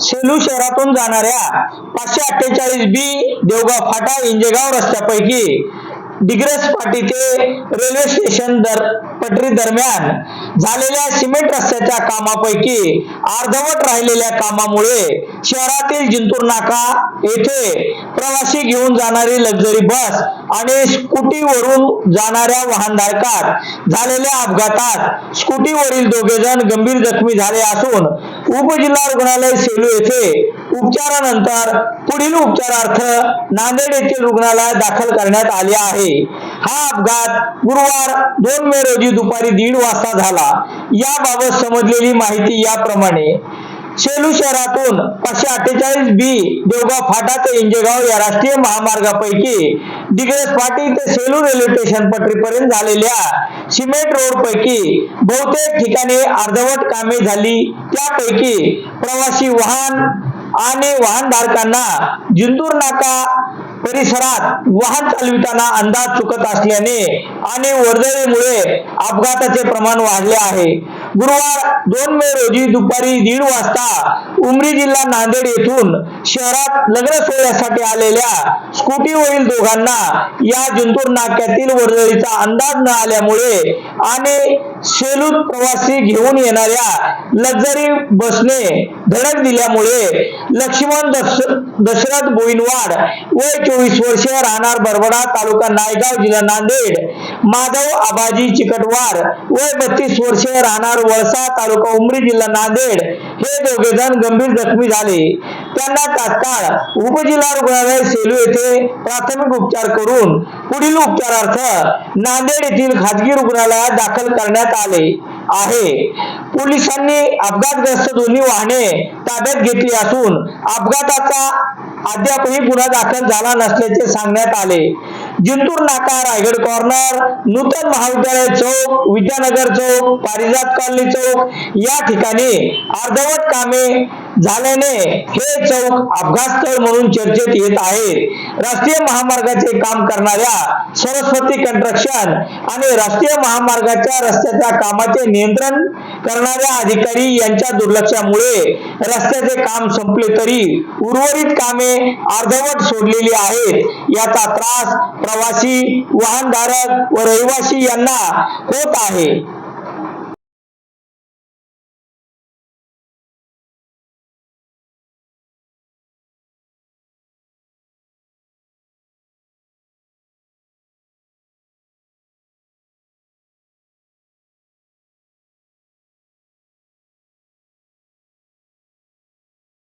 सेलू शहरातून जाणाऱ्या पाचशे अठ्ठेचाळीस बी देवगाव फाटा इंजेगाव रस्त्यापैकी डिग्रस पाटी ते रेल्वे स्टेशन दर पटरी दरम्यान झालेल्या सिमेंट रस्त्याच्या कामापैकी अर्धवट राहिलेल्या कामामुळे शहरातील जिंतूर नाका येथे प्रवासी घेऊन जाणारी लक्झरी बस आणि स्कूटीवरून जाणाऱ्या वाहनधारकात झालेल्या अपघातात स्कूटीवरील दोघे जण गंभीर जखमी झाले असून उपजिल्हा रुग्णालय सेलू येथे उपचारानंतर पुढील उपचारार्थ नांदेड येथील रुग्णालयात दाखल करण्यात आले आहे. हा अपघात गुरुवार दोन मे रोजी दुपारी दीड वाजता झाला. याबाबत समजलेली माहिती याप्रमाणे सेलू शहरातून पाचशे अठ्ठेचाळीस बी देवगाव फाटा ते इंजेगाव या राष्ट्रीय महामार्गापैकी दिग्रस पाटी ते सेलू रेल्वे स्टेशन पटरीपर्यंत झालेल्या सिमेंट रोड पैकी बहुतेक ठिकाणी अर्धवट कामे झाली. त्यापैकी प्रवासी वाहन आणि वाहनधारकांना जिंतूर नाका परिसरात वाहन चालविताना अंदाज चुकत असल्याने आणि वर्दळीमुळे अपघाताचे प्रमाण वाढले आहे. गुरुवार दोन मे रोजी दुपारी दीड वाजता उमरी जिल्हा नांदेड येथून शहरात लग्न सोहळ्यासाठी आलेल्या स्कूटीवरील दोघांना या जिंतूर नाक्यातील वर्दळीचा अंदाज न आल्यामुळे आणि सेलूत प्रवासी घेऊन येणाऱ्या लक्झरी बसने धडक दिल्यामुळे लक्ष्मण दश दशरथ बोईनवाड वय चोवीस वर्ष राहणार बरबडा तालुका नायगाव जिल्हा नांदेड. माधव आबाजी चिकटवाड वय बत्तीस वर्ष राहणार वळसा तालुका उमरी जिल्हा नांदेड. हे दोघे जण गंभीर जखमी झाले. त्यांना तात्काळ उपजिल्हा रुग्णालय सेलू येथे प्राथमिक उपचार करून पुढील उपचारार्थ नांदेड येथील खाजगी रुग्णालयात दाखल करण्यात आले आहे. पोलिसांनी अपघातग्रस्त दोन्ही वाहने ताब्यात घेतली असून अपघाताचा अद्यापही गुन्हा दाखल झाला नसल्याचे सांगण्यात आले. जिंतूर नाका रायगड कॉर्नर नूतन महाविद्यालय चौक विद्यानगर चौक पारिजात कॉलनी चौक या ठिकाणी अर्धवट कामे झाल्याने हे चौक अपघातस्थळ म्हणून चर्चेत येत आहे. राष्ट्रीय महामार्गाचे काम करणाऱ्या सरस्वती कंस्ट्रक्शन आणि राष्ट्रीय महामार्गाच्या रस्त्याच्या कामाचे नियंत्रण करणाऱ्या अधिकारी यांच्या दुर्लक्षामुळे रस्त्याचे काम संपले तरी उर्वरित कामे अर्धवट सोडलेली आहेत. याचा त्रास प्रवासी वाहनधारक व रहिवासी यांना होत आहे.